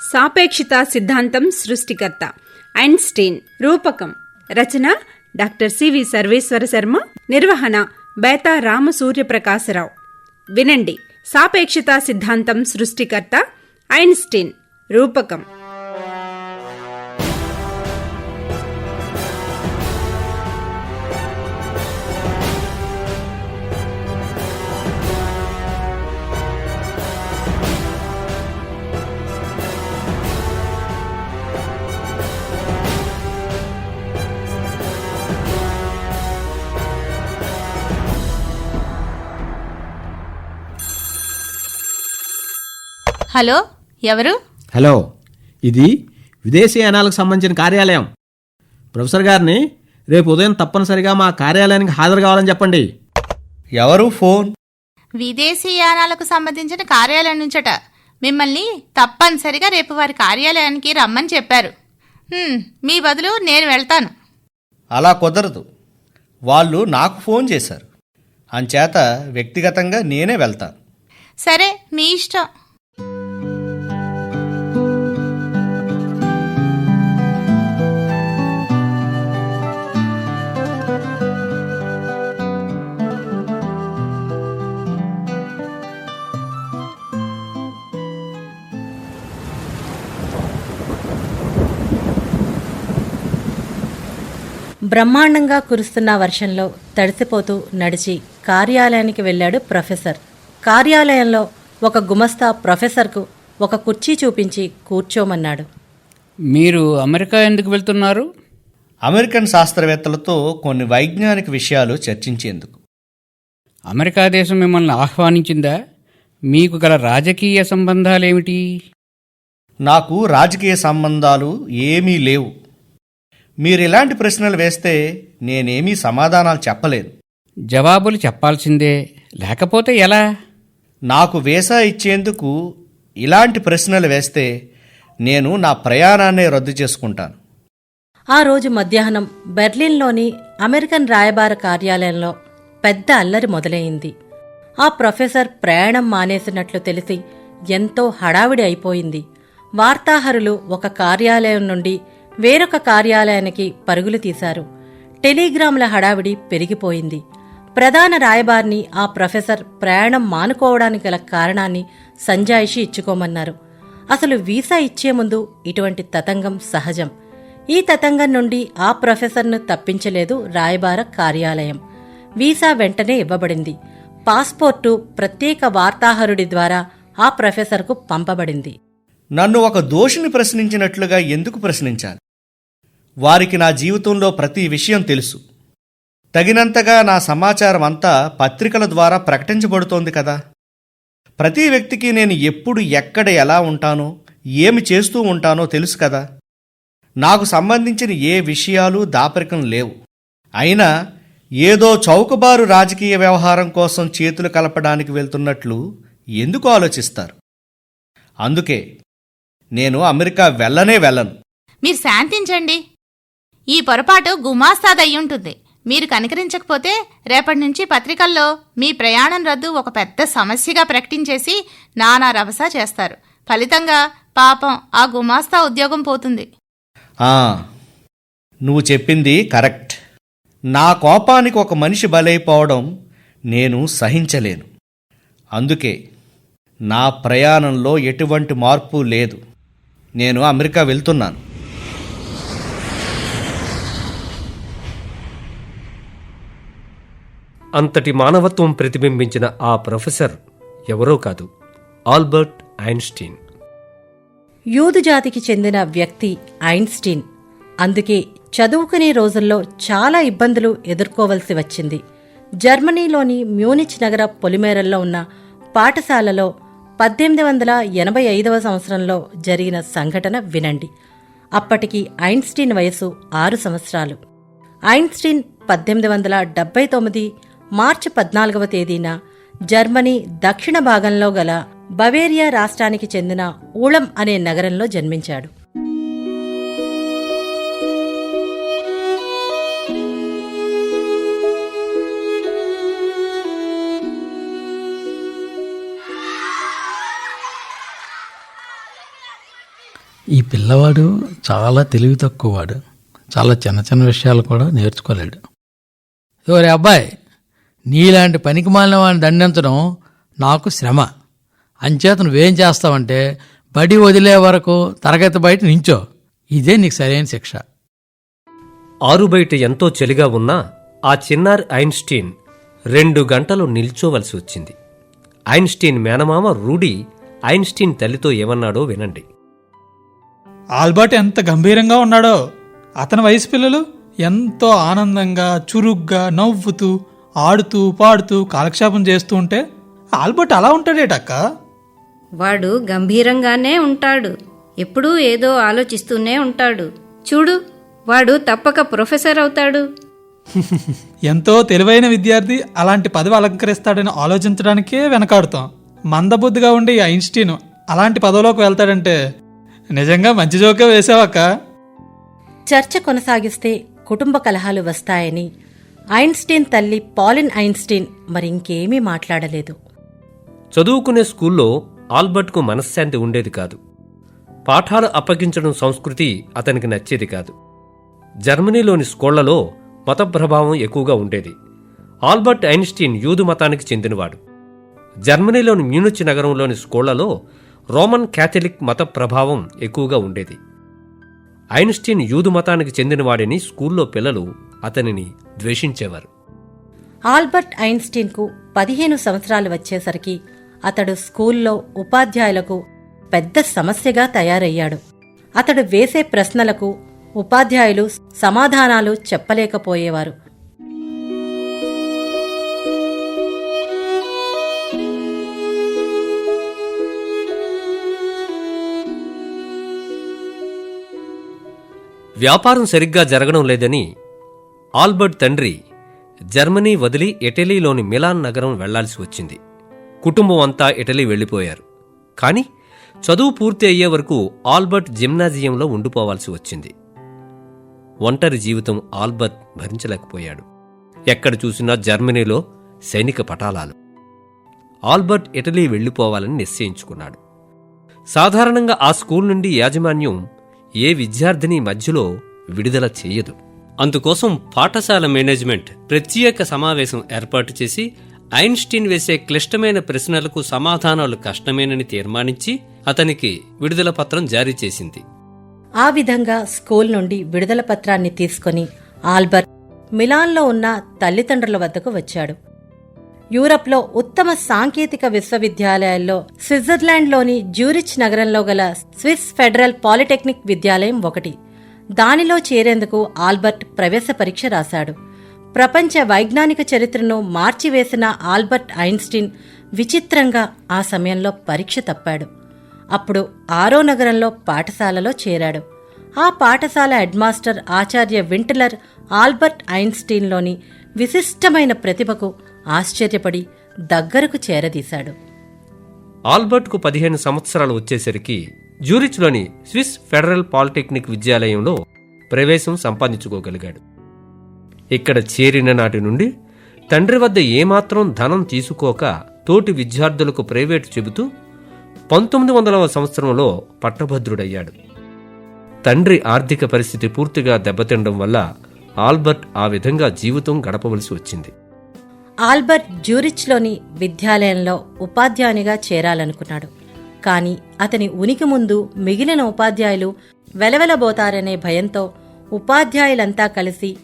సాపేక్షిత సిద్ధాంతం సృష్టికర్త ఐన్స్టీన్ రూపకం రచన డాక్టర్ సివి సర్వేశ్వర శర్మ నిర్వహణ బేతా రామసూర్యప్రకాశరావు. వినండి సాపేక్షిత సిద్ధాంతం సృష్టికర్త ఐన్స్టీన్ రూపకం. హలో ఎవరు? హలో ఇది విదేశీయానాలకు సంబంధించిన కార్యాలయం. ప్రొఫెసర్ గారిని రేపు ఉదయం తప్పనిసరిగా మా కార్యాలయానికి హాజరు కావాలని చెప్పండి. ఎవరు? ఫోన్. విదేశీయానాలకు సంబంధించిన కార్యాలయం నుంచట మిమ్మల్ని తప్పనిసరిగా రేపు వారి కార్యాలయానికి రమ్మని చెప్పారు. హ్మ్, మీ బదులు నేను వెళ్తాను. అలా కుదరదు. వాళ్ళు నాకు ఫోన్ చేశారు. అంచేత వ్యక్తిగతంగా నేనే వెళ్తాను. సరే మీ ఇష్టం. బ్రహ్మాండంగా కురుస్తున్న వర్షంలో తడిసిపోతూ నడిచి కార్యాలయానికి వెళ్ళాడు ప్రొఫెసర్. కార్యాలయంలో ఒక గుమస్తా ప్రొఫెసర్కు ఒక కుర్చీ చూపించి కూర్చోమన్నాడు. మీరు అమెరికా ఎందుకు వెళ్తున్నారు? అమెరికన్ శాస్త్రవేత్తలతో కొన్ని వైజ్ఞానిక విషయాలు చర్చించేందుకు. అమెరికా దేశం మిమ్మల్ని ఆహ్వానించిందా? మీకు గల రాజకీయ సంబంధాలేమిటి? నాకు రాజకీయ సంబంధాలు ఏమీ లేవు. మీరు ఇలాంటి ప్రశ్నలు వేస్తే నేనేమీ సమాధానాలు చెప్పలేను జవాబులు చెప్పాల్సిందే. లేకపోతే ఎలా? నాకు వీసా ఇచ్చేందుకు ఇలాంటి ప్రశ్నలు వేస్తే నేను నా ప్రయాణాన్ని రద్దు చేసుకుంటాను. ఆ రోజు మధ్యాహ్నం బెర్లిన్లోని అమెరికన్ రాయబార కార్యాలయంలో పెద్ద అల్లరి మొదలైంది. ఆ ప్రొఫెసర్ ప్రయాణం మానేసినట్లు తెలిసి ఎంతో హడావిడి అయిపోయింది. వార్తాహరులు ఒక కార్యాలయం నుండి వేరొక కార్యాలయానికి పరుగులు తీశారు. టెలిగ్రాముల హడావిడి పెరిగిపోయింది. ప్రధాన రాయబారిని ఆ ప్రొఫెసర్ ప్రయాణం మానుకోవడానికి గల కారణాన్ని సంజాయిషి ఇచ్చుకోమన్నారు. అసలు వీసా ఇచ్చే ముందు ఇటువంటి తతంగం సహజం. ఈ తతంగం నుండి ఆ ప్రొఫెసర్ను తప్పించలేదు రాయబార కార్యాలయం. వీసా వెంటనే ఇవ్వబడింది. పాస్పోర్టు ప్రత్యేక వార్తాహరుడి ద్వారా ఆ ప్రొఫెసర్కు పంపబడింది. నన్ను ఒక దోషిని ప్రశ్నించినట్లుగా ఎందుకు ప్రశ్నించాలి? వారికి నా జీవితంలో ప్రతి విషయం తెలుసు. తగినంతగా నా సమాచారం అంతా పత్రికల ద్వారా ప్రకటించబడుతోంది కదా. ప్రతి వ్యక్తికి నేను ఎప్పుడు ఎక్కడ ఎలా ఉంటానో ఏమి చేస్తూ ఉంటానో తెలుసు కదా. నాకు సంబంధించిన ఏ విషయాలు దాపరికం లేవు. అయినా ఏదో చౌకబారు రాజకీయ వ్యవహారం కోసం చేతులు కలపడానికి వెళ్తున్నట్లు ఎందుకు ఆలోచిస్తారు? అందుకే నేను అమెరికా వెళ్ళనే వెళ్ళను. మీరు శాంతించండి. ఈ పొరపాటు గుమాస్తాదయ్యుంటుంది. మీరు కనికరించకపోతే రేపటి నుంచి పత్రికల్లో మీ ప్రయాణం రద్దు ఒక పెద్ద సమస్యగా ప్రకటించేసి నానా రభస చేస్తారు. ఫలితంగా పాపం ఆ గుమాస్తా ఉద్యోగం పోతుంది. నువ్వు చెప్పింది కరెక్ట్. నా కోపానికి ఒక మనిషి బలైపోవడం నేను సహించలేను. అందుకే నా ప్రయాణంలో ఎటువంటి మార్పు లేదు. నేను అమెరికా వెళ్తున్నాను. అంతటి మానవత్వం ప్రతిబింబించిన ఆ ప్రొఫెసర్ ఎవరో కాదు ఆల్బర్ట్ ఐన్స్టీన్. యూదు జాతికి చెందిన వ్యక్తి ఐన్స్టీన్. అందుకే చదువుకునే రోజుల్లో చాలా ఇబ్బందులు ఎదుర్కోవలసి వచ్చింది. జర్మనీలోని మ్యూనిచ్ నగర పొలిమేరల్లో ఉన్న పాఠశాలలో పద్దెనిమిది వందల ఎనభై ఐదవ సంవత్సరంలో జరిగిన సంఘటన వినండి. అప్పటికి ఐన్స్టీన్ వయసు ఆరు సంవత్సరాలు. ఐన్స్టీన్ పద్దెనిమిది వందల డెబ్బై తొమ్మిది మార్చి పద్నాలుగవ తేదీన జర్మనీ దక్షిణ భాగంలో గల బవేరియా రాష్ట్రానికి చెందిన ఊళం అనే నగరంలో జన్మించాడు. ఈ పిల్లవాడు చాలా తెలివి తక్కువవాడు చాలా చిన్న చిన్న విషయాలు కూడా నేర్చుకోలేడు. ఓరే అబ్బాయి? నీలాంటి పనికి మాలిన వాడిని దండించడం నాకు శ్రమ. అంచేత నువ్వేం చేస్తావంటే బడి వదిలే వరకు తరగతి బయట నించో. ఇదే నీకు సరైన శిక్ష. ఆరు బయట ఎంతో చలిగా ఉన్నా ఆ చిన్నారి ఐన్స్టీన్ రెండు గంటలు నిల్చోవలసి వచ్చింది. ఐన్స్టీన్ మేనమామ రూడీ ఐన్స్టీన్ తల్లితో ఏమన్నాడో వినండి. ఆల్బర్ట్ ఎంత గంభీరంగా ఉన్నాడో అతని వయసు పిల్లలు ఎంతో ఆనందంగా చురుగ్గా నవ్వుతూ ఆడుతూ పాడుతూ కాలక్షేపం చేస్తూ ఉంటే ఆల్బర్ట్ అలా ఉంటాడేటక్క? వాడు గంభీరంగానే ఉంటాడు. ఎప్పుడూ ఏదో ఆలోచిస్తూనే ఉంటాడు. చూడు వాడు తప్పక ప్రొఫెసర్ అవుతాడు. ఎంతో తెలివైన విద్యార్థి అలాంటి పదవి అలంకరిస్తాడని ఆలోచించడానికే వెనకాడుతాం. మందబుద్ధిగా ఉండే ఈ ఐన్స్టీన్ అలాంటి పదవిలోకి వెళ్తాడంటే నిజంగా మంచి జోకే వేసావక్క? చర్చ కొనసాగిస్తే కుటుంబ కలహాలు వస్తాయని ఐన్స్టీన్ తల్లి పాలిన్ ఐన్స్టీన్ మరింకేమీ మాట్లాడలేదు. చదువుకునే స్కూల్లో ఆల్బర్ట్కు మనశ్శాంతి ఉండేది కాదు. పాఠాలు అప్పగించడం సంస్కృతి అతనికి నచ్చేది కాదు. జర్మనీలోని స్కూళ్ళలో మత ప్రభావం ఎక్కువగా ఉండేది. ఆల్బర్ట్ ఐన్స్టీన్ యూదు మతానికి చెందినవాడు. జర్మనీలోని మ్యూనిచ్ నగరంలోని స్కూళ్ళలో రోమన్ క్యాథలిక్ మత ప్రభావం ఎక్కువగా ఉండేది. ఐన్స్టీన్ యూదు మతానికి చెందినవాడిని స్కూల్లో పిల్లలు అతనిని ద్వేషించేవారు. ఆల్బర్ట్ ఐన్స్టీన్కు పదిహేను సంవత్సరాలు వచ్చేసరికి అతడు స్కూల్లో ఉపాధ్యాయులకు పెద్ద సమస్యగా తయారయ్యాడు. అతడు వేసే ప్రశ్నలకు ఉపాధ్యాయులు సమాధానాలు చెప్పలేకపోయేవారు. వ్యాపారం సరిగ్గా జరగడం లేదని ఆల్బర్ట్ తండ్రి జర్మనీ వదిలి ఇటలీలోని మిలాన్ నగరం వెళ్ళాల్సి వచ్చింది. కుటుంబం అంతా ఇటలీ వెళ్ళిపోయారు కానీ చదువు పూర్తి అయ్యే వరకు ఆల్బర్ట్ జిమ్నాజియంలో ఉండిపోవాల్సి వచ్చింది. ఒంటరి జీవితం ఆల్బర్ట్ భరించలేకపోయాడు. ఎక్కడ చూసినా జర్మనీలో సైనిక పటాలాలు. ఆల్బర్ట్ ఇటలీ వెళ్ళిపోవాలని నిశ్చయించుకున్నాడు. సాధారణంగా ఆ స్కూల్ నుండి యాజమాన్యం ఏ విద్యార్థిని మధ్యలో విడుదల చేయదు. అందుకోసం పాఠశాల మేనేజ్మెంట్ ప్రత్యేక సమావేశం ఏర్పాటు చేసి ఐన్స్టీన్ వేసే క్లిష్టమైన ప్రశ్నలకు సమాధానాలు కష్టమేనని తీర్మానించి అతనికి విడుదల పత్రం జారీ చేసింది. ఆ విధంగా స్కూల్ నుండి విడుదల పత్రాన్ని తీసుకొని ఆల్బర్ట్ మిలాన్లో ఉన్న తల్లిదండ్రుల వద్దకు వచ్చాడు. యూరప్లో ఉత్తమ సాంకేతిక విశ్వవిద్యాలయాల్లో స్విట్జర్లాండ్లోని జ్యూరిచ్ నగరంలో గల స్విస్ ఫెడరల్ పాలిటెక్నిక్ విద్యాలయం ఒకటి. దానిలో చేరేందుకు ఆల్బర్ట్ ప్రవేశ పరీక్ష రాశాడు. ప్రపంచ వైజ్ఞానిక చరిత్రను మార్చివేసిన ఆల్బర్ట్ ఐన్స్టీన్ విచిత్రంగా ఆ సమయంలో పరీక్ష తప్పాడు. అప్పుడు ఆరో నగరంలో పాఠశాలలో చేరాడు. ఆ పాఠశాల హెడ్మాస్టర్ ఆచార్య వింటలర్ ఆల్బర్ట్ ఐన్స్టీన్లోని విశిష్టమైన ప్రతిభకు ఆశ్చర్యపడి దగ్గరకు చేరదీశాడు. ఆల్బర్ట్కు పదిహేను సంవత్సరాలు వచ్చేసరికి జ్యూరిచ్లోని స్విస్ ఫెడరల్ పాలిటెక్నిక్ విద్యాలయంలో ప్రవేశం సంపాదించుకోగలిగాడు. ఇక్కడ చేరిన నాటి నుండి తండ్రి వద్ద ఏమాత్రం ధనం తీసుకోక తోటి విద్యార్థులకు ప్రైవేటు చెబుతూ పంతొమ్మిది వందలవ సంవత్సరంలో పట్టభద్రుడయ్యాడు. తండ్రి ఆర్థిక పరిస్థితి పూర్తిగా దెబ్బతినడం వల్ల ఆల్బర్ట్ ఆ విధంగా జీవితం గడపవలసి వచ్చింది. ఆల్బర్ట్ జ్యూరిచ్లోని విద్యాలయంలో ఉపాధ్యాయునిగా చేరాలనుకున్నాడు. కాని అతని ఉనికి ముందు మిగిలిన ఉపాధ్యాయులు వెలవెలబోతారనే భయంతో ఉపాధ్యాయులంతా కలిసి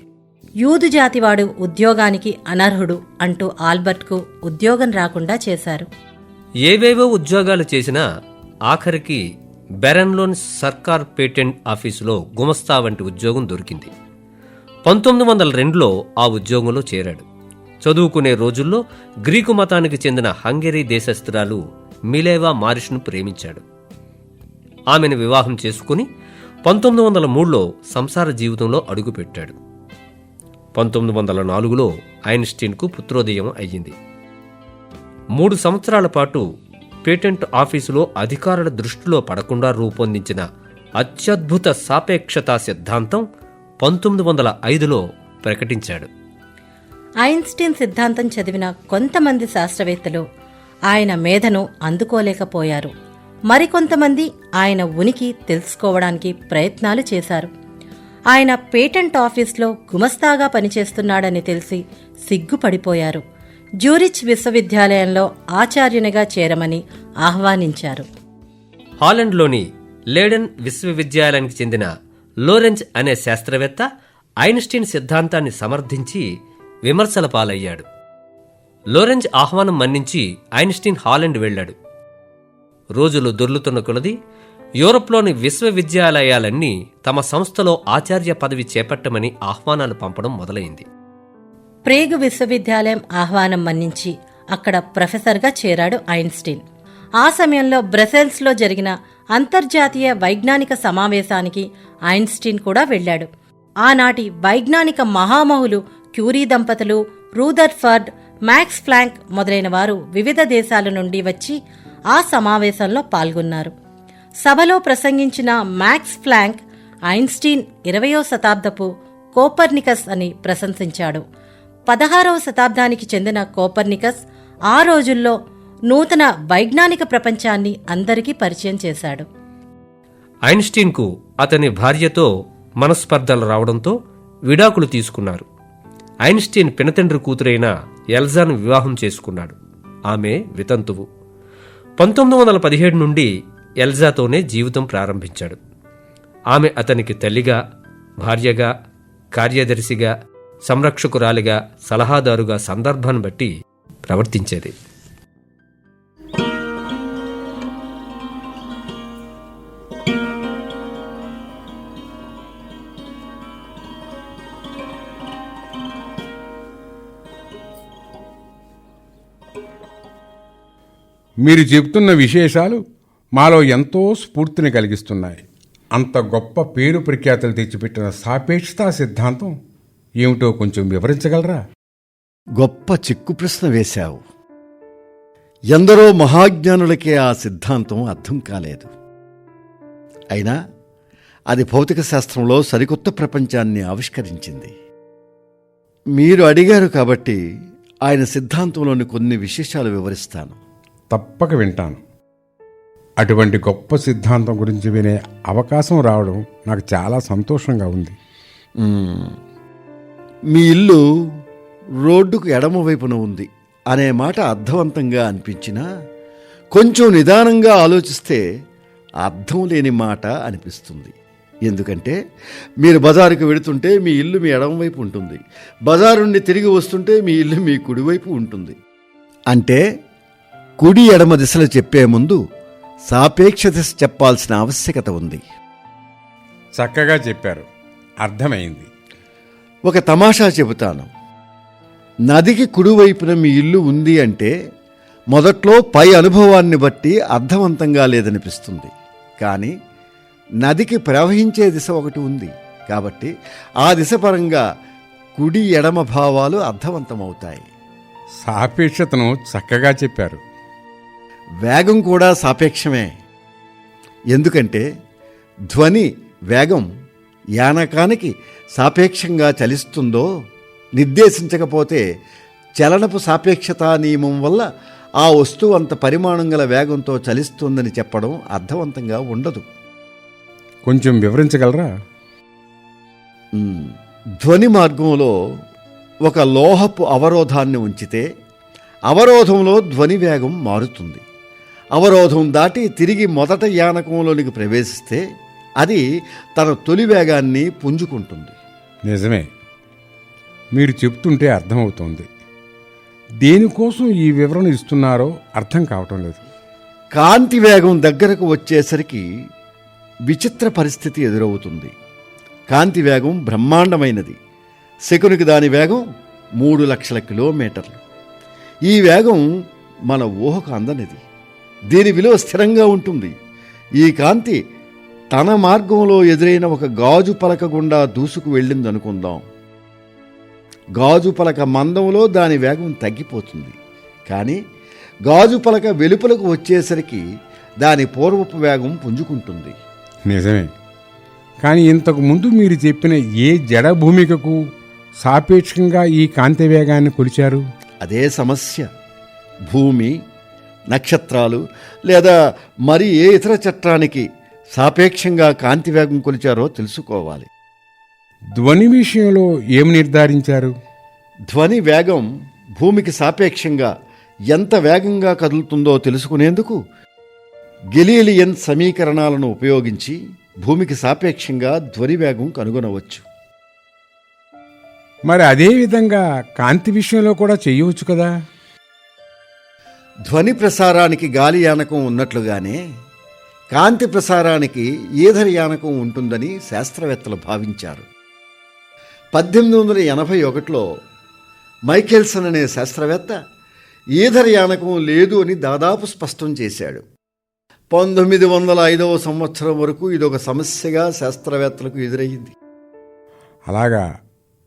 యూదు జాతివాడు ఉద్యోగానికి అనర్హుడు అంటూ ఆల్బర్ట్కు ఉద్యోగం రాకుండా చేశారు. ఏవేవో ఉద్యోగాలు చేసినా ఆఖరికి బెరన్లోని సర్కార్ పేటెంట్ ఆఫీసులో గుమస్తా వంటి ఉద్యోగం దొరికింది. పంతొమ్మిది వందల రెండులో ఆ ఉద్యోగంలో చేరాడు. చదువుకునే రోజుల్లో గ్రీకు మతానికి చెందిన హంగరీ దేశస్తురాలు మిలేవా మారిష్ను ప్రేమించాడు. ఆమెను వివాహం చేసుకుని పంతొమ్మిది వందల మూడులో సంసార జీవితంలో అడుగుపెట్టాడు. పంతొమ్మిది వందల నాలుగులో ఐన్స్టీన్కు పుత్రోదయం అయ్యింది. మూడు సంవత్సరాల పాటు పేటెంట్ ఆఫీసులో అధికారుల దృష్టిలో పడకుండా రూపొందించిన అత్యద్భుత సాపేక్షతా సిద్ధాంతం పంతొమ్మిది వందల ఐదులో ప్రకటించాడు. ఐన్స్టీన్ సిద్ధాంతం చదివిన కొంతమంది శాస్త్రవేత్తలు ఆయన మేధను అందుకోలేకపోయారు. మరికొంతమంది ఆయన ఉనికి తెలుసుకోవడానికి ప్రయత్నాలు చేశారు. ఆయన పేటెంట్ ఆఫీస్లో గుమస్తాగా పనిచేస్తున్నాడని తెలిసి సిగ్గుపడిపోయారు. జ్యూరిచ్ విశ్వవిద్యాలయంలో ఆచార్యునిగా చేరమని ఆహ్వానించారు. హాలండ్లోని లేడెన్ విశ్వవిద్యాలయానికి చెందిన లోరెంజ్ అనే శాస్త్రవేత్త ఐన్స్టీన్ సిద్ధాంతాన్ని సమర్థించి విమర్శల పాలయ్యాడు. లోరెంజ్ ఆహ్వానం మన్నించి ఐన్స్టీన్ హాలెండ్ వెళ్ళాడు. రోజులు దొర్లుతున్న కొలది యూరప్లోని విశ్వవిద్యాలయాలన్నీ తమ సంస్థలో ఆచార్య పదవి చేపట్టమని ఆహ్వానాలు పంపడం మొదలైంది. ప్రేగ్ విశ్వవిద్యాలయం ఆహ్వానం మన్నించి అక్కడ ప్రొఫెసర్గా చేరాడు ఐన్స్టీన్. ఆ సమయంలో బ్రసెల్స్లో జరిగిన అంతర్జాతీయ వైజ్ఞానిక సమావేశానికి ఐన్స్టీన్ కూడా వెళ్ళాడు. ఆనాటి వైజ్ఞానిక మహామహులు క్యూరీ దంపతులు రూదర్ఫర్డ్ మ్యాక్స్ ఫ్లాంక్ మొదలైన వారు వివిధ దేశాల నుండి వచ్చి ఆ సమావేశంలో పాల్గొన్నారు. సభలో ప్రసంగించిన మ్యాక్స్ ఫ్లాంక్ ఐన్స్టీన్ ఇరవయో శతాబ్దపు కోపర్నికస్ అని ప్రశంసించాడు. పదహారవ శతాబ్దానికి చెందిన కోపర్నికస్ ఆ రోజుల్లో నూతన వైజ్ఞానిక ప్రపంచాన్ని అందరికీ పరిచయం చేశాడు. ఐన్స్టీన్కు అతని భార్యతో మనస్పర్ధలు రావడంతో విడాకులు తీసుకున్నారు. ఐన్స్టీన్ పినతండ్రి కూతురైన ఎల్జాను వివాహం చేసుకున్నాడు. ఆమె వితంతువు. పంతొమ్మిది వందల పదిహేడు నుండి ఎల్జాతోనే జీవితం ప్రారంభించాడు. ఆమె అతనికి తల్లిగా భార్యగా కార్యదర్శిగా సంరక్షకురాలిగా సలహాదారుగా సందర్భాన్ని బట్టి ప్రవర్తించేది. మీరు చెబుతున్న విశేషాలు మాలో ఎంతో స్ఫూర్తిని కలిగిస్తున్నాయి. అంత గొప్ప పేరు ప్రఖ్యాతలు తెచ్చిపెట్టిన సాపేక్షతా సిద్ధాంతం ఏమిటో కొంచెం వివరించగలరా? గొప్ప చిక్కు ప్రశ్న వేశావు. ఎందరో మహాజ్ఞానులకే ఆ సిద్ధాంతం అర్థం కాలేదు. అయినా అది భౌతిక శాస్త్రంలో సరికొత్త ప్రపంచాన్ని ఆవిష్కరించింది. మీరు అడిగారు కాబట్టి ఆయన సిద్ధాంతంలోని కొన్ని విశేషాలు వివరిస్తాను. తప్పక వింటాను. అటువంటి గొప్ప సిద్ధాంతం గురించి వినే అవకాశం రావడం నాకు చాలా సంతోషంగా ఉంది. మీ ఇల్లు రోడ్డుకు ఎడమవైపున ఉంది అనే మాట అర్థవంతంగా అనిపించినా కొంచెం నిదానంగా ఆలోచిస్తే అర్థం లేని మాట అనిపిస్తుంది. ఎందుకంటే మీరు బజారుకు వెళుతుంటే మీ ఇల్లు మీ ఎడమవైపు ఉంటుంది. బజారు నుండి తిరిగి వస్తుంటే మీ ఇల్లు మీ కుడివైపు ఉంటుంది. అంటే కుడి ఎడమ దిశలు చెప్పే ముందు సాపేక్ష దిశ చెప్పాల్సిన ఆవశ్యకత ఉంది. చక్కగా చెప్పారు. అర్థమైంది. ఒక తమాషా చెబుతాను. నదికి కుడివైపున మీ ఇల్లు ఉంది అంటే మొదట్లో పై అనుభవాన్ని బట్టి అర్థవంతంగా లేదనిపిస్తుంది. కానీ నదికి ప్రవహించే దిశ ఒకటి ఉంది. కాబట్టి ఆ దిశ పరంగా కుడి ఎడమ భావాలు అర్థవంతమవుతాయి. సాపేక్షతను చక్కగా చెప్పారు. వేగం కూడా సాపేక్షమే. ఎందుకంటే ధ్వని వేగం యానకానికి సాపేక్షంగా చలిస్తుందో నిర్దేశించకపోతే చలనపు సాపేక్షతా నియమం వల్ల ఆ వస్తువు అంత పరిమాణం గల వేగంతో చలిస్తుందని చెప్పడం అర్థవంతంగా ఉండదు. కొంచెం వివరించగలరా? ధ్వని మార్గంలో ఒక లోహపు అవరోధాన్ని ఉంచితే అవరోధంలో ధ్వని వేగం మారుతుంది. అవరోధం దాటి తిరిగి మొదట యానకంలోనికి ప్రవేశిస్తే అది తన తొలి వేగాన్ని పుంజుకుంటుంది. నిజమే. మీరు చెప్తుంటే అర్థమవుతోంది. దేనికోసం ఈ వివరణ ఇస్తున్నారో అర్థం కావటం లేదు. కాంతి వేగం దగ్గరకు వచ్చేసరికి విచిత్ర పరిస్థితి ఎదురవుతుంది. కాంతి వేగం బ్రహ్మాండమైనది. శకునికి దాని వేగం మూడు లక్షల కిలోమీటర్లు. ఈ వేగం మన ఊహకు అందనిది. దీని విలువ స్థిరంగా ఉంటుంది. ఈ కాంతి తన మార్గంలో ఎదురైన ఒక గాజు పలక గుండా దూసుకు వెళ్ళిందనుకుందాం. గాజు పలక మందంలో దాని వేగం తగ్గిపోతుంది. కానీ గాజు పలక వెలుపలకు వచ్చేసరికి దాని పూర్వపు వేగం పుంజుకుంటుంది. నిజమే. కానీ ఇంతకు ముందు మీరు చెప్పిన ఏ జడ భూమికకు సాపేక్షంగా ఈ కాంతి వేగాన్ని కొలిచారు? అదే సమస్య. భూమి నక్షత్రాలు లేదా మరి ఏ ఇతర చట్టానికి సాపేక్షంగా కాంతి వేగం కొలిచారో తెలుసుకోవాలి. ధ్వని విషయంలో ఏం నిర్ధారించారు? ధ్వని వేగం భూమికి సాపేక్షంగా ఎంత వేగంగా కదులుతుందో తెలుసుకునేందుకు గెలీలియన్ సమీకరణాలను ఉపయోగించి భూమికి సాపేక్షంగా ధ్వని వేగం కనుగొనవచ్చు. మరి అదే విధంగా కాంతి విషయంలో కూడా చేయవచ్చు కదా? ధ్వని ప్రసారానికి గాలి యానకం ఉన్నట్లుగానే కాంతి ప్రసారానికి ఈధర యానకం ఉంటుందని శాస్త్రవేత్తలు భావించారు. పద్దెనిమిది వందల ఎనభై ఒకటిలో మైకెల్సన్ అనే శాస్త్రవేత్త ఈధర యానకం లేదు అని దాదాపు స్పష్టం చేశాడు. పంతొమ్మిది వందల ఐదవ సంవత్సరం వరకు ఇదొక సమస్యగా శాస్త్రవేత్తలకు ఎదురయ్యింది. అలాగా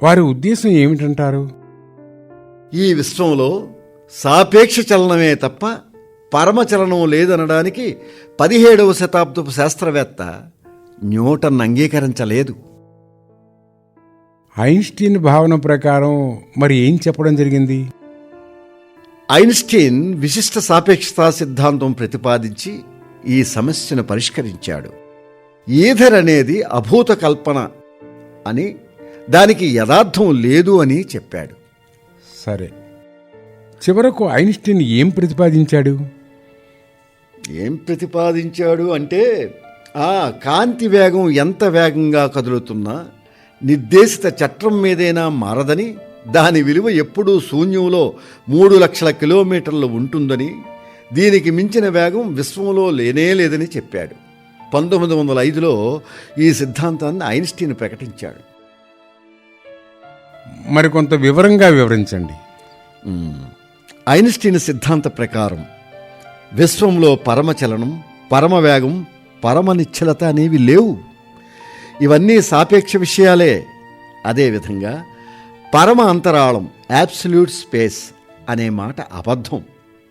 వారి ఉద్దేశం ఏమిటంటారు? ఈ విశ్వంలో సాపేక్ష చలనమే తప్ప పరమచలనం లేదనడానికి పదిహేడవ శతాబ్దపు శాస్త్రవేత్త న్యూటన్ అంగీకరించలేదు. ఐన్స్టీన్ భావన ప్రకారం మరి ఏం చెప్పడం జరిగింది? ఐన్స్టీన్ విశిష్ట సాపేక్షతా సిద్ధాంతం ప్రతిపాదించి ఈ సమస్యను పరిష్కరించాడు. ఈథర్ అనేది అభూత కల్పన అని దానికి యథార్థం లేదు అని చెప్పాడు. సరే. చివరకు ఐన్స్టీన్ ఏం ప్రతిపాదించాడు? ఏం ప్రతిపాదించాడు అంటే ఆ కాంతి వేగం ఎంత వేగంగా కదులుతున్నా నిర్దేశిత చట్రం మీదైనా మారదని దాని విలువ ఎప్పుడూ శూన్యంలో మూడు లక్షల కిలోమీటర్లు ఉంటుందని దీనికి మించిన వేగం విశ్వంలో లేనే లేదని చెప్పాడు. పంతొమ్మిది వందల ఐదులో ఈ సిద్ధాంతాన్ని ఐన్స్టీన్ ప్రకటించాడు. మరికొంత వివరంగా వివరించండి. ఐన్స్టీన్ సిద్ధాంత ప్రకారం విశ్వంలో పరమచలనం పరమవేగం పరమనిశ్చలత అనేవి లేవు. ఇవన్నీ సాపేక్ష విషయాలే. అదేవిధంగా పరమ అంతరాళం యాబ్సల్యూట్ స్పేస్ అనే మాట అబద్ధం.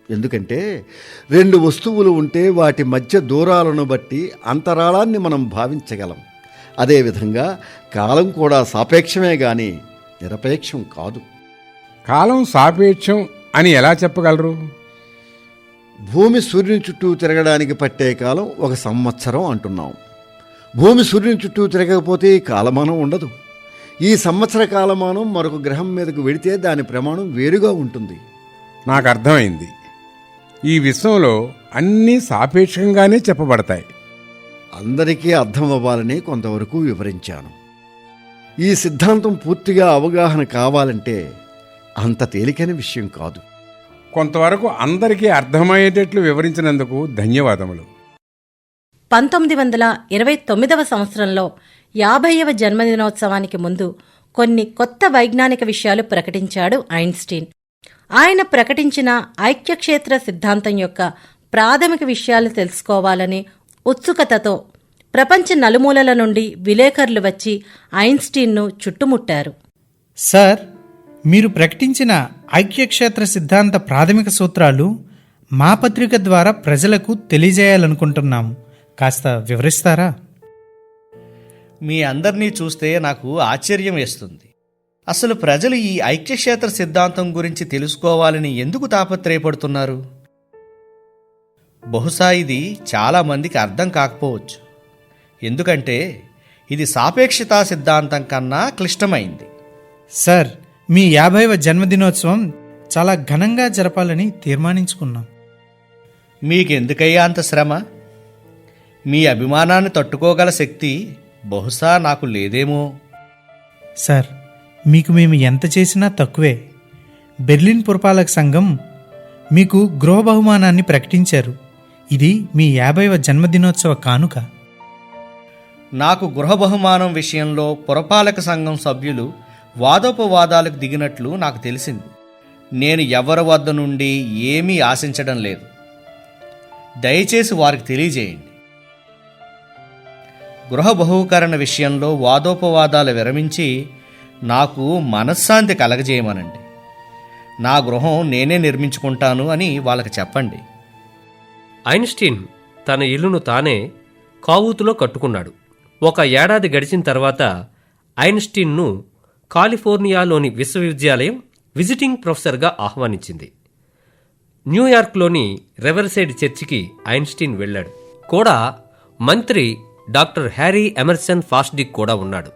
ఎందుకంటే రెండు వస్తువులు ఉంటే వాటి మధ్య దూరాలను బట్టి అంతరాళాన్ని మనం భావించగలం. అదేవిధంగా కాలం కూడా సాపేక్షమే కానీ నిరపేక్షం కాదు. కాలం సాపేక్షం అని ఎలా చెప్పగలరు? భూమి సూర్యుని చుట్టూ తిరగడానికి పట్టే కాలం ఒక సంవత్సరం అంటున్నాం. భూమి సూర్యుని చుట్టూ తిరగకపోతే ఈ కాలమానం ఉండదు. ఈ సంవత్సర కాలమానం మరొక గ్రహం మీదకు వెడితే దాని ప్రమాణం వేరుగా ఉంటుంది. నాకు అర్థమైంది. ఈ విశ్వంలో అన్నీ సాపేక్షంగానే చెప్పబడతాయి. అందరికీ అర్థం అవ్వాలని కొంతవరకు వివరించాను. ఈ సిద్ధాంతం పూర్తిగా అవగాహన కావాలంటే అంత తేలికైన విషయం కాదు. కొంతవరకు అందరికీ అర్థమయ్యేటట్లు వివరించినందుకు ధన్యవాదములు. పంతొమ్మిది వందల ఇరవై తొమ్మిదవ సంవత్సరంలో యాభైవ జన్మదినోత్సవానికి ముందు కొన్ని కొత్త వైజ్ఞానిక విషయాలు ప్రకటించాడు ఐన్స్టీన్. ఆయన ప్రకటించిన ఐక్యక్షేత్ర సిద్ధాంతం యొక్క ప్రాథమిక విషయాలు తెలుసుకోవాలని ఉత్సుకతతో ప్రపంచ నలుమూలల నుండి విలేకరులు వచ్చి ఐన్స్టీన్ను చుట్టుముట్టారు. సార్ మీరు ప్రకటించిన ఐక్యక్షేత్ర సిద్ధాంత ప్రాథమిక సూత్రాలు మా పత్రిక ద్వారా ప్రజలకు తెలియజేయాలనుకుంటున్నాము. కాస్త వివరిస్తారా? మీ అందరినీ చూస్తే నాకు ఆశ్చర్యం వేస్తుంది. అసలు ప్రజలు ఈ ఐక్యక్షేత్ర సిద్ధాంతం గురించి తెలుసుకోవాలని ఎందుకు తాపత్రయపడుతున్నారు? బహుశా ఇది చాలా మందికి అర్థం కాకపోవచ్చు. ఎందుకంటే ఇది సాపేక్షతా సిద్ధాంతం కన్నా క్లిష్టమైంది. సార్ మీ యాభైవ జన్మదినోత్సవం చాలా ఘనంగా జరపాలని తీర్మానించుకున్నాం. మీకెందుకయ్యా అంత శ్రమ? మీ అభిమానాన్ని తట్టుకోగల శక్తి బహుశా నాకు లేదేమో. సార్ మీకు మేము ఎంత చేసినా తక్కువే. బెర్లిన్ పురపాలక సంఘం మీకు గృహ బహుమానాన్ని ప్రకటించారు. ఇది మీ యాభైవ జన్మదినోత్సవ కానుక. నాకు గృహ బహుమానం విషయంలో పురపాలక సంఘం సభ్యులు వాదోపవాదాలకు దిగినట్లు నాకు తెలిసింది. నేను ఎవరి వద్ద నుండి ఏమీ ఆశించడం లేదు. దయచేసి వారికి తెలియజేయండి. గృహ బహుకరణ విషయంలో వాదోపవాదాలు విరమించి నాకు మనశ్శాంతి కలగజేయమనండి. నా గృహం నేనే నిర్మించుకుంటాను అని వాళ్ళకి చెప్పండి. ఐన్స్టీన్ తన ఇల్లును తానే కావూతులో కట్టుకున్నాడు. ఒక ఏడాది గడిచిన తర్వాత ఐన్స్టీన్ను కాలిఫోర్నియాలోని విశ్వవిద్యాలయం విజిటింగ్ ప్రొఫెసర్గా ఆహ్వానించింది. న్యూయార్క్లోని రెవర్సైడ్ చర్చికి ఐన్స్టీన్ వెళ్ళాడు. కూడా మంత్రి డాక్టర్ హ్యారీ ఎమర్సన్ ఫాస్డిక్ కూడా ఉన్నాడు.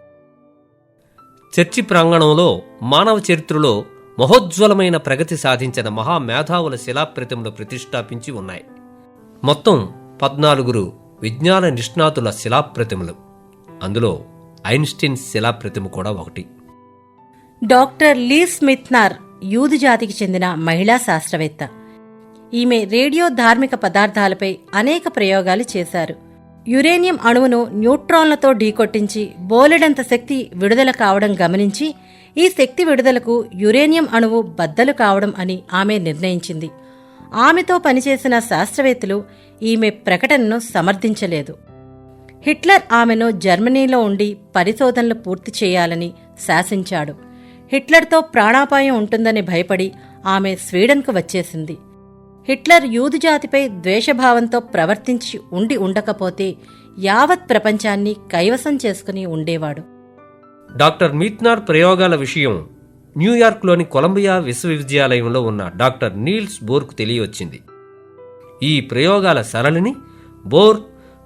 చర్చి ప్రాంగణంలో మానవ చరిత్రలో మహోజ్వలమైన ప్రగతి సాధించిన మహా మేధావుల శిలాప్రతిమలు ప్రతిష్టాపించి ఉన్నాయి. మొత్తం పద్నాలుగురు విజ్ఞాన నిష్ణాతుల శిలాప్రతిమలు. అందులో ఐన్స్టీన్ శిలాప్రతిమ కూడా ఒకటి. డాక్టర్ లీ స్మిత్నార్ యూదు జాతికి చెందిన మహిళా శాస్త్రవేత్త. ఈమె రేడియో ధార్మిక పదార్థాలపై అనేక ప్రయోగాలు చేశారు. యురేనియం అణువును న్యూట్రాన్లతో ఢీకొట్టించి బోలెడంత శక్తి విడుదల కావడం గమనించి ఈ శక్తి విడుదలకు యురేనియం అణువు బద్దలు కావడం అని ఆమె నిర్ణయించింది. ఆమెతో పనిచేసిన శాస్త్రవేత్తలు ఈమె ప్రకటనను సమర్థించలేదు. హిట్లర్ ఆమెను జర్మనీలో ఉండి పరిశోధనలు పూర్తి చేయాలని శాసించాడు. హిట్లర్తో ప్రాణాపాయం ఉంటుందని భయపడి ఆమె స్వీడన్కు వచ్చేసింది. హిట్లర్ యూదు జాతిపై ద్వేషభావంతో ప్రవర్తించి ఉండి ఉండకపోతే యావత్ ప్రపంచాన్ని కైవసం చేసుకుని ఉండేవాడు. డాక్టర్ మీత్నార్ ప్రయోగాల విషయం న్యూయార్క్లోని కొలంబియా విశ్వవిద్యాలయంలో ఉన్న డాక్టర్ నీల్స్ బోర్కు తెలియవచ్చింది ఈ ప్రయోగాల సరళిని బోర్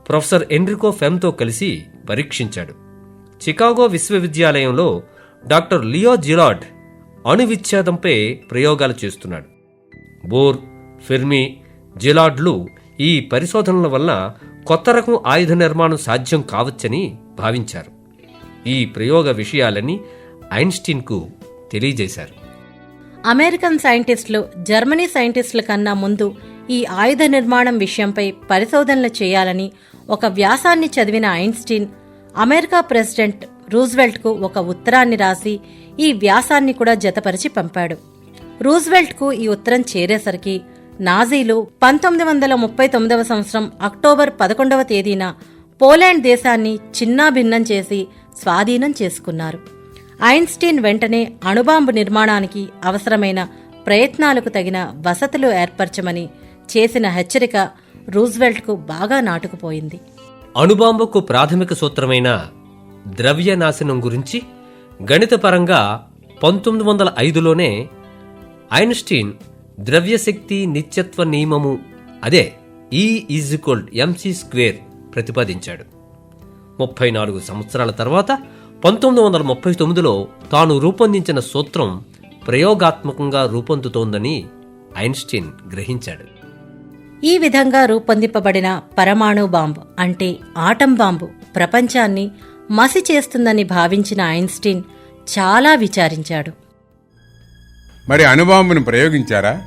ప్రొఫెసర్ ఎన్రికో ఫెమ్తో కలిసి పరీక్షించాడు. చికాగో విశ్వవిద్యాలయంలో డాక్టర్ లియో జిరాడ్ అణు విచ్ఛేదంపై ప్రయోగాలు చేస్తున్నాడు. బోర్ ఫెర్మి జిలాడ్లు ఈ పరిశోధనల వల్ల కొత్త రకం ఆయుధ నిర్మాణం సాధ్యం కావచ్చని భావించారు. ఈ ప్రయోగ విషయాలని ఐన్స్టీన్కు తెలియజేశారు. అమెరికన్ సైంటిస్టులు జర్మనీ సైంటిస్టుల కన్నా ముందు ఈ ఆయుధ నిర్మాణం విషయంపై పరిశోధనలు చేయాలని ఒక వ్యాసాన్ని చదివిన ఐన్స్టీన్ అమెరికా ప్రెసిడెంట్ రూజ్వెల్ట్కు ఒక ఉత్తరాన్ని రాసి ఈ వ్యాసాన్ని కూడా జతపరిచి పంపాడు. రూజ్వెల్ట్కు ఈ ఉత్తరం చేరేసరికి నాజీలు పంతొమ్మిది వందల ముప్పై తొమ్మిదవ సంవత్సరం అక్టోబర్ పదకొండవ తేదీన పోలాండ్ దేశాన్ని చిన్నాభిన్నం చేసి స్వాధీనం చేసుకున్నారు. ఐన్స్టీన్ వెంటనే అణుబాంబు నిర్మాణానికి అవసరమైన ప్రయత్నాలకు తగిన వసతులు ఏర్పరచమని చేసిన హెచ్చరిక రూజ్వెల్ట్కు బాగా నాటుకుపోయింది. అణుబాంబుకు ప్రాథమిక సూత్రమైన ద్రవ్య నాశనం గురించి గణితపరంగా పంతొమ్మిది వందల ఐదులోనే ఐన్స్టీన్ ద్రవ్యశక్తి నిత్యత్వ నియమము అదే ఈ ఈజ్ ఈక్వల్ ఎంసీ స్క్వేర్ ప్రతిపాదించాడు. ముప్పై నాలుగు సంవత్సరాల తర్వాత పంతొమ్మిది వందల ముప్పై తొమ్మిదిలో తాను రూపొందించిన సూత్రం ప్రయోగాత్మకంగా రూపొందుతోందని ఐన్స్టీన్ గ్రహించాడు. ఈ విధంగా రూపొందింపబడిన పరమాణు బాంబు అంటే ఆటం బాంబు ప్రపంచాన్ని మసి చేస్తుందని భావించిన ఐన్స్టీన్ చాలా విచారించాడు. మరి అణుబాంబును ప్రయోగించారా?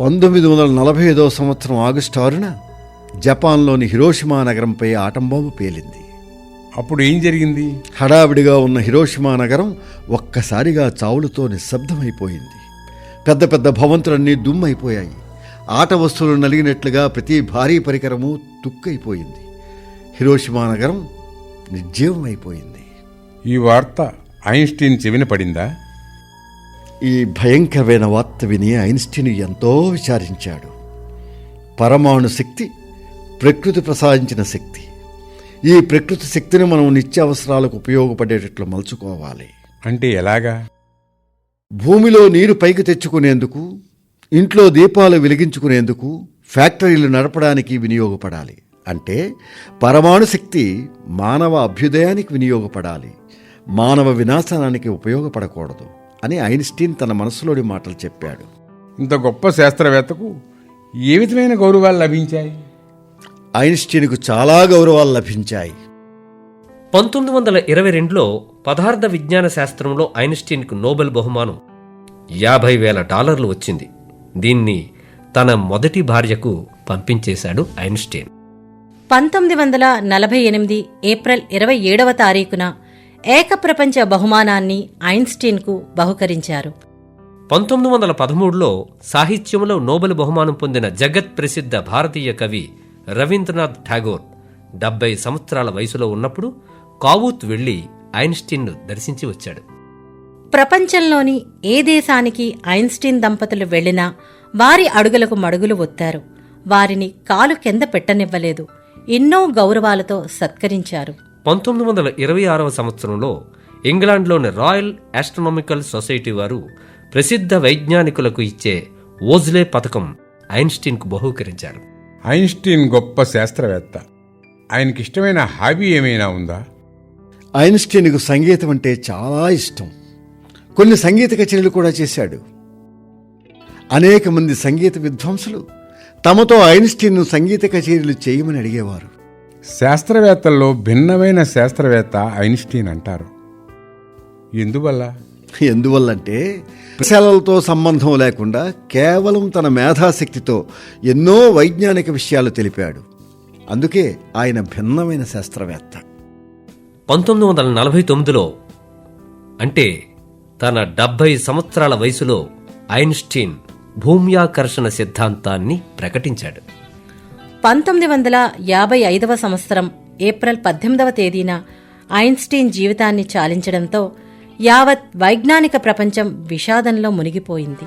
పంతొమ్మిది వందల నలభై ఐదవ సంవత్సరం ఆగస్టు ఆరున జపాన్లోని హిరోషిమా నగరంపై ఆటంబాంబు పేలింది. అప్పుడు ఏం జరిగింది? హడావిడిగా ఉన్న హిరోషిమా నగరం ఒక్కసారిగా చావులతో నిశ్శబ్దమైపోయింది. పెద్ద పెద్ద భవంతులన్నీ దుమ్మైపోయాయి. ఆట వస్తువులు నలిగినట్లుగా ప్రతి భారీ పరికరము తుక్కైపోయింది. హిరోషిమా నగరం నిర్జీవమైపోయింది. ఈ వార్త ఐన్స్టీన్ చెవిన పడిందా? ఈ భయంకరమైన వార్త విని ఐన్స్టీన్ ఎంతో విచారించాడు. పరమాణు శక్తి ప్రకృతి ప్రసాదించిన శక్తి. ఈ ప్రకృతి శక్తిని మనం నిత్య అవసరాలకు ఉపయోగపడేటట్లు మలుచుకోవాలి. అంటే ఎలాగా? భూమిలో నీరు పైకి తెచ్చుకునేందుకు ఇంట్లో దీపాలు వెలిగించుకునేందుకు ఫ్యాక్టరీలు నడపడానికి వినియోగపడాలి. అంటే పరమాణు శక్తి మానవ అభ్యుదయానికి వినియోగపడాలి. మానవ వినాశనానికి ఉపయోగపడకూడదు అని ఐన్స్టీన్ తన మనసులోని మాటలు చెప్పాడు. ఇంత గొప్ప శాస్త్రవేత్తకు ఏ విధమైన గౌరవాలు లభించాయి? ఐన్స్టీన్కు చాలా గౌరవాలు లభించాయి. పంతొమ్మిది వందల ఇరవై రెండులో పదార్థ విజ్ఞాన శాస్త్రంలో ఐన్స్టీన్కు నోబెల్ బహుమానం యాభై వేల డాలర్లు వచ్చింది. దీన్ని తన మొదటి భార్యకు పంపించేశాడు ఐన్స్టీన్. పంతొమ్మిది వందల నలభై ఎనిమిది ఏప్రిల్ ఇరవై ఏడవ తారీఖున ఏకప్రపంచ బహుమానాన్ని ఐన్స్టీన్కు బహుకరించారు. పంతొమ్మిది వందల పదమూడులో సాహిత్యంలో నోబెల్ బహుమానం పొందిన జగత్ ప్రసిద్ధ భారతీయ కవి రవీంద్రనాథ్ ఠాగోర్ డెబ్బై సంవత్సరాల వయసులో ఉన్నప్పుడు కావూత్ వెళ్ళి ఐన్స్టీన్ను దర్శించి వచ్చాడు. ప్రపంచంలోని ఏ దేశానికి ఐన్స్టీన్ దంపతులు వెళ్ళినా వారి అడుగులకు మడుగులు ఒత్తారు. వారిని కాలు కింద పెట్టనివ్వలేదు. ఎన్నో గౌరవాలతో సత్కరించారు. పంతొమ్మిది వందల ఇరవై ఆరవ సంవత్సరంలో ఇంగ్లాండ్లోని రాయల్ ఆస్ట్రనామికల్ సొసైటీ వారు ప్రసిద్ధ వైజ్ఞానికులకు ఇచ్చే ఓజ్లే పథకం ఐన్స్టీన్కు బహూకరించారు. ఐన్స్టీన్ గొప్ప శాస్త్రవేత్త. ఆయనకిష్టమైన హాబీ ఏమైనా ఉందా? ఐన్స్టీన్కు సంగీతం అంటే చాలా ఇష్టం. కొన్ని సంగీత కచేరీలు కూడా చేశాడు. అనేక మంది సంగీత విద్వాంసులు తమతో ఐన్స్టీన్ను సంగీత కచేరీలు చేయమని అడిగేవారు. శాస్త్రవేత్తల్లో భిన్నమైన శాస్త్రవేత్త ఐన్స్టీన్ అంటారు. ఎందువల్ల? ఎందువల్లంటే విశాలతో సంబంధం లేకుండా కేవలం తన మేధాశక్తితో ఎన్నో వైజ్ఞానిక విషయాలు తెలిపాడు. అందుకే ఆయన భిన్నమైన శాస్త్రవేత్త. పంతొమ్మిది వందల నలభై తొమ్మిదిలో అంటే తన డెబ్బై సంవత్సరాల వయసులో ఐన్స్టీన్ భూమ్యాకర్షణ సిద్ధాంతాన్ని ప్రకటించాడు. పంతొమ్మిది వందల యాభై ఐదవ సంవత్సరం ఏప్రిల్ పద్దెనిమిదవ తేదీన ఐన్స్టీన్ జీవితాన్ని చాలించడంతో యావత్ వైజ్ఞానిక ప్రపంచం విషాదంలో మునిగిపోయింది.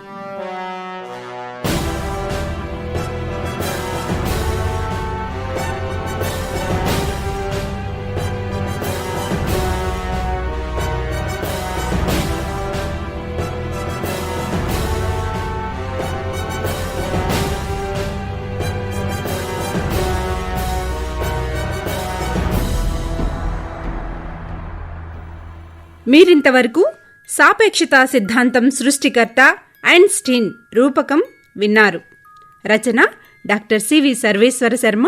మీరింతవరకు సాపేక్షతా సిద్ధాంతం సృష్టికర్త ఐన్స్టీన్ రూపకం విన్నారు. రచన డాక్టర్ సివి సర్వేశ్వర శర్మ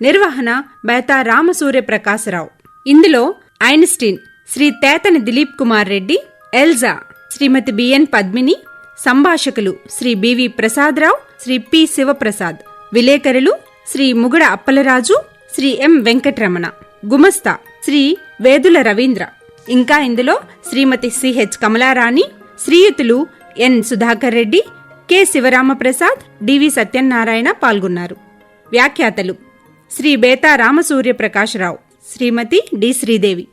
నిర్వహణ బేతా రామసూర్య ప్రకాశరావు ఇందులో Einstein Shri Tetani Dilip Kumar Reddy Elsa Shrimati BN Padmini సంభాషకులు Shri BV Prasadarao Shri P Sivaprasad విలేకరులు శ్రీ ముగుడ అప్పలరాజు శ్రీ ఎం వెంకటరమణ గుమస్తా శ్రీ వేదుల రవీంద్ర. ఇంకా ఇందులో Shrimati CH Kamalarani శ్రీయుతులు N Sudhakar Reddy K Sivaramaprasad DV Satyanarayana పాల్గొన్నారు. వ్యాఖ్యాతలు. శ్రీ బేతా రామసూర్య ప్రకాశరావు శ్రీమతి డి శ్రీదేవి.